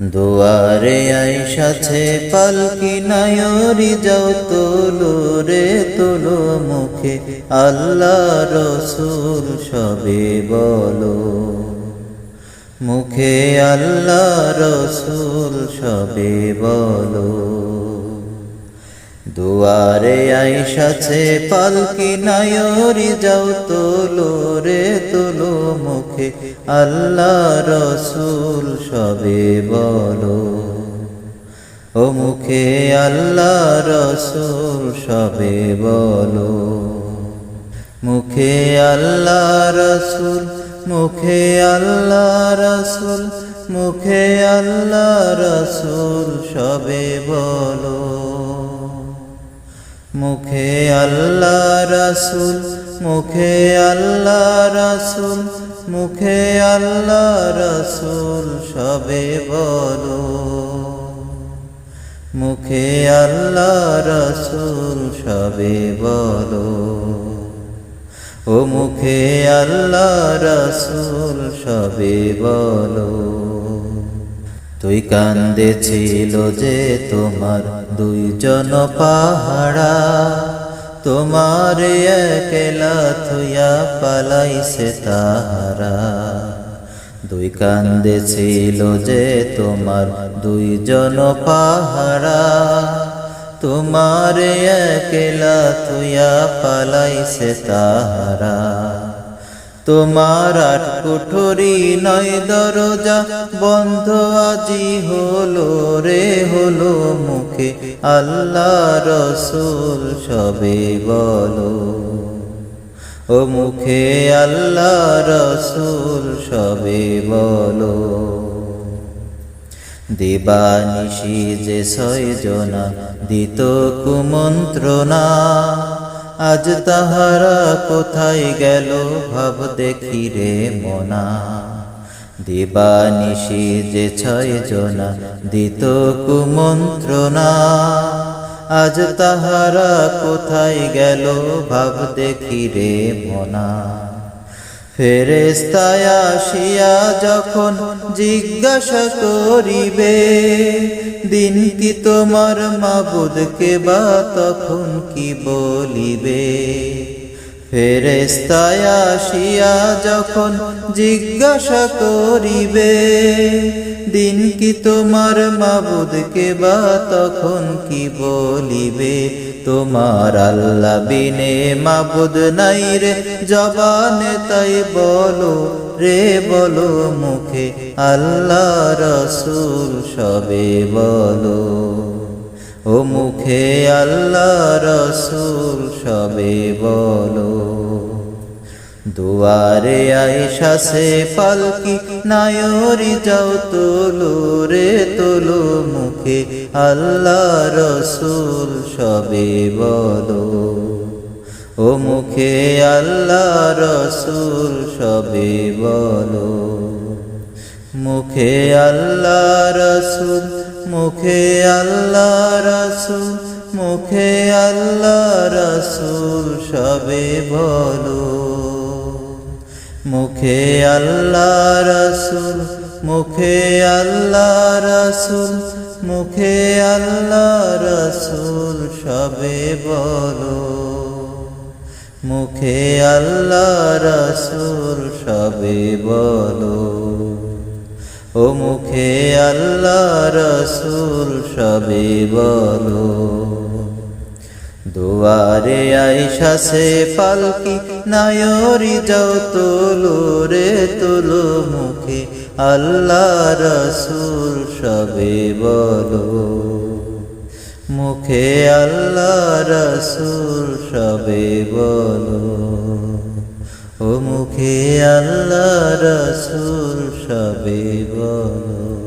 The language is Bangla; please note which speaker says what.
Speaker 1: দুয়ারে আইসাছে পালকি নায়রি যাও তোলো রে, তোলো মুখে আল্লাহ রসুল সবে বলো। মুখে আল্লাহ রসুল সবে বলো। দুয়ারে আইসাছে পালকি নায়রি যাও তোলো রে, তোলো মুখে আল্লাহ রসুল সবে বলো। ও মুখে আল্লাহ রসুল সবে বলো। মুখে আল্লাহ রসুল, মুখে আল্লাহ রসুল, মুখে আল্লাহ রসুল সবে বলো। মুখে আল্লাহ রসুল মুখে আল্লাহ রসুল, মুখে আল্লাহ রসুল সবে বলো। মুখে আল্লাহ রসুল সবে বলো। ও মুখে আল্লাহ রসুল সবে বলো। তুই কান্দেছিল যে তোমার দুইজন পাহারা। তোমার একলা থুয়া পালাইছে তাহারা। দুই কান্দে ছিল যে তোমার দুইজন পাহারা। তোমার একলা থুয়া পালাইছে তাহারা। তোমার আট কুঠুরি নয় দরজা, বন্ধ আজি হলো রে, হলো মুখে। আল্লাহ রসুল সবে বলো। ও মুখে আল্লাহ রসুল সবে বলো। দিবানিশি যে ছয়জনা, দিত কুমন্ত্রণা। আজ তাহারা কোথায় গেল ভাব দেখি রে মনা। দিবানিশি যে ছয় জোনা, দিত কুমন্ত্রণা। আজ তাহারা কোথায় গেল ভাব দেখি রে মনা। ফেরেস্তায় আসিয়া যখন জিজ্ঞাসা করিবে দিন কি তোমার মাবুদকে বা তখন কি বলিবে? ফেরেস্তায় আসিয়া যখন জিজ্ঞাসা করিবে, দিন কি তোমার মাবুদকে বা তখন কি বলিবে? তোমার আল্লাহ বিনে মাবুদ নাই রে, জবানে তাই বলো রে, বলো মুখে আল্লাহ রসুল সবে বলো। ও মুখে আল্লাহ রসুল সবে বলো। দুয়ারে আইসাসে পালকি, নায়রি যাও তোলো রে তোলো মুখে আল্লাহ রসুল সবে বলো। ও মুখে আল্লাহ রসুল সবে বলো। মুখে আল্লাহ রসুল মুখে আল্লাহ রসুল, মুখে আল্লাহ রসুল সবে বলো। মুখে আল্লাহ রসুল, মুখে আল্লাহ রসুল, মুখে আল্লাহ রসুল সবে বলো। মুখে আল্লাহ রসুল সবে বলো। ও মুখে আল্লাহ রসুল সবে বলো। দুয়ারে আইসাসে পালকি, নায়রি যাও তোলো রে, তোলো মুখে আল্লাহ রসুল সবে বলো। মুখে আল্লাহ রসুল সবে বলো। ও মুখে আল্লাহ রসুল সবে বলো।